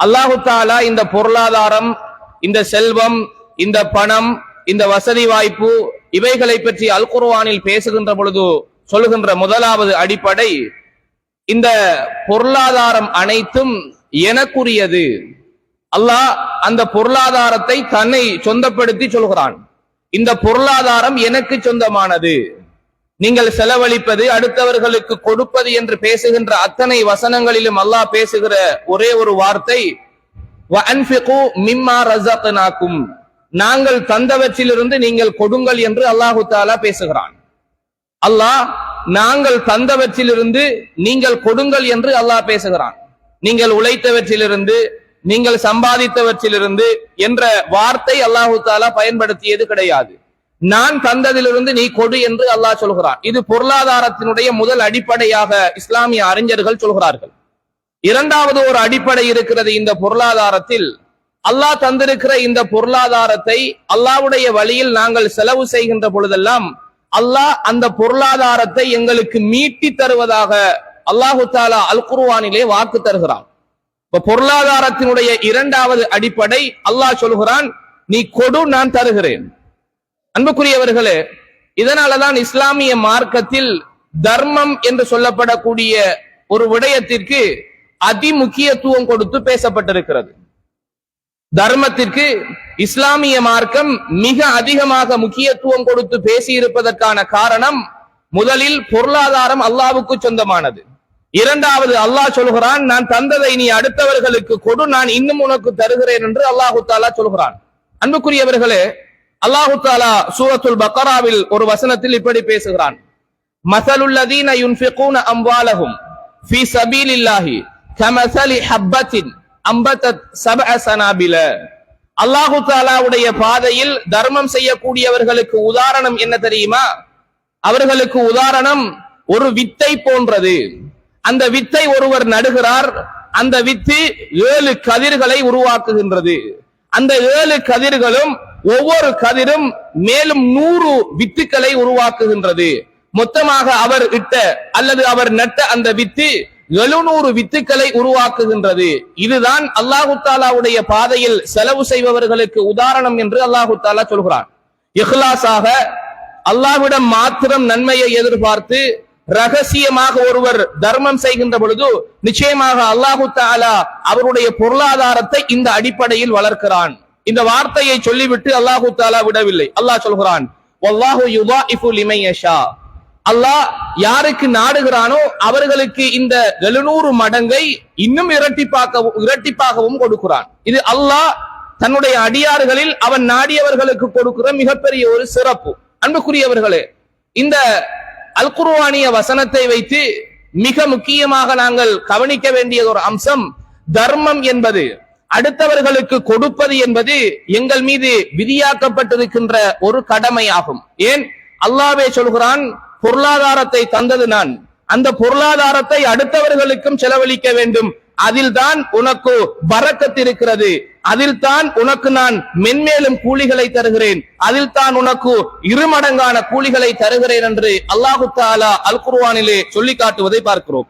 அல்லாஹு தாலா இந்த பொருளாதாரம் இந்த செல்வம் இந்த பணம் இந்த வசதி வாய்ப்பு இவைகளை பற்றி அல்குர்வானில் பேசுகின்ற பொழுது சொல்லுகின்ற முதலாவது அடிப்படை இந்த பொருளாதாரம் அனைத்தும் எனக்குரியது. அல்லாஹ் அந்த பொருளாதாரத்தை தன்னை சொந்தப்படுத்தி சொல்கிறான். இந்த பொருளாதாரம் எனக்கு சொந்தமானது. நீங்கள் செலவழிப்பது அடுத்தவர்களுக்கு கொடுப்பது என்று பேசுகின்ற அத்தனை வசனங்களிலும் அல்லாஹ் பேசுகிற ஒரே ஒரு வார்த்தை நாங்கள் தந்தவற்றிலிருந்து நீங்கள் கொடுங்கள் என்று அல்லாஹு தாலா பேசுகிறான். அல்லாஹ் நாங்கள் தந்தவற்றிலிருந்து நீங்கள் கொடுங்கள் என்று அல்லாஹ் பேசுகிறான். நீங்கள் உழைத்தவற்றிலிருந்து நீங்கள் சம்பாதித்தவற்றிலிருந்து என்ற வார்த்தை அல்லாஹு தாலா பயன்படுத்தியது கிடையாது. நான் தந்ததிலிருந்து நீ கொடு என்று அல்லாஹ் சொல்கிறான். இது பொருளாதாரத்தினுடைய முதல் அடிப்படையாக இஸ்லாமிய அறிஞர்கள் சொல்கிறார்கள். இரண்டாவது ஒரு அடிப்படை இருக்கிறது இந்த பொருளாதாரத்தில். அல்லாஹ் தந்திருக்கிற இந்த பொருளாதாரத்தை அல்லாஹ்வுடைய வழியில் நாங்கள் செலவு செய்கின்ற பொழுதெல்லாம் அல்லாஹ் அந்த பொருளாதாரத்தை எங்களுக்கு மீட்டி தருவதாக அல்லாஹு தாலா அல் குருவானிலே வாக்கு தருகிறான். இப்ப பொருளாதாரத்தினுடைய இரண்டாவது அடிப்படை அல்லாஹ் சொல்கிறான் நீ கொடு நான் தருகிறேன். அன்புக்குரியவர்களே இதனாலதான் இஸ்லாமிய மார்க்கத்தில் தர்மம் என்று சொல்லப்படக்கூடிய ஒரு விடயத்திற்கு அதிமுக்கியத்துவம் கொடுத்து பேசப்பட்டிருக்கிறது. தர்மத்திற்கு இஸ்லாமிய மார்க்கம் மிக அதிகமாக முக்கியத்துவம் கொடுத்து பேசியிருப்பதற்கான காரணம் முதலில் பொருளாதாரம் அல்லாவுக்கு சொந்தமானது. இரண்டாவது அல்லாஹ் சொல்கிறான் நான் தந்ததை நீ அடுத்தவர்களுக்கு கொடு நான் இன்னும் உனக்கு தருகிறேன் என்று அல்லாஹு தாலா சொல்கிறான். அன்புக்குரியவர்களே அல்லாஹு தாலா சூரத்துல் பக்கராவில் ஒரு வசனத்தில் இப்படி பேசுகிறான். மசலுல்லதீன யுன்ஃபிகூன அம்வாலஹும் ஃபீ சபீலில்லாஹி கமசலி ஹப்பத்தின் அம்பத்தத் சபஅ சனாபில. அல்லாஹு தாலாவுடைய பாதையில் தர்மம் செய்யக்கூடியவர்களுக்கு உதாரணம் என்ன தெரியுமா? அவர்களுக்கு உதாரணம் ஒரு வித்தை போன்றது. அந்த வித்தை ஒருவர் நடுகிறார். அந்த வித்து ஏழு கதிர்களை உருவாக்குகின்றது. அந்த ஏழு கதிர்களும் ஒவ்வொரு கதிரும் மேலும் நூறு வித்துக்களை உருவாக்குகின்றது. மொத்தமாக அவர் இட்ட அல்லது அவர் நட்ட அந்த வித்து எழுநூறு வித்துக்களை உருவாக்குகின்றது. இதுதான் அல்லாஹு தாலாவுடைய பாதையில் செலவு செய்பவர்களுக்கு உதாரணம் என்று அல்லாஹு தாலா சொல்கிறான். இஹ்லாஸாக அல்லாஹ்விடம் மாத்திரம் நன்மையை எதிர்பார்த்து ரகசியமாக ஒருவர் தர்மம் செய்கின்ற பொழுது நிச்சயமாக அல்லாஹு தாலா அவருடைய பொருளாதாரத்தை இந்த அடிப்படையில் வளர்க்கிறான். இந்த வார்த்தையை சொல்லிவிட்டு அல்லாஹு தாலா விடவில்லை. அல்லாஹ் சொல்கிறான் அல்லாஹ் யாருக்கு நாடுகிறானோ அவர்களுக்கு இந்த எழுநூறு மடங்கை இன்னும் இரட்டிப்பாக்கவும் இரட்டிப்பாகவும் கொடுக்கிறான். இது அல்லாஹ் தன்னுடைய அடியார்களில் அவன் நாடியவர்களுக்கு கொடுக்கிற மிகப்பெரிய ஒரு சிறப்பு. அன்புக்குரியவர்களே இந்த அல் வசனத்தை வைத்து மிக முக்கியமாக நாங்கள் கவனிக்க வேண்டியது ஒரு அம்சம் தர்மம் என்பது. அடுத்தவர்களுக்கு கொடுப்பது என்பது எங்கள் மீது விதியாக்கப்பட்டிருக்கின்ற ஒரு கடமையாகும். ஏன்? அல்லாவே சொல்கிறான் பொருளாதாரத்தை தந்தது நான். அந்த பொருளாதாரத்தை அடுத்தவர்களுக்கும் செலவழிக்க வேண்டும். அதில் தான் உனக்கு வரக்கத்திருக்கிறது அதில் தான் உனக்கு நான் மென்மேலும் கூலிகளை தருகிறேன். அதில் தான் உனக்கு இருமடங்கான கூலிகளை தருகிறேன் என்று அல்லாஹு தாலா அல் குர்வானிலே சொல்லி காட்டுவதை பார்க்கிறோம்.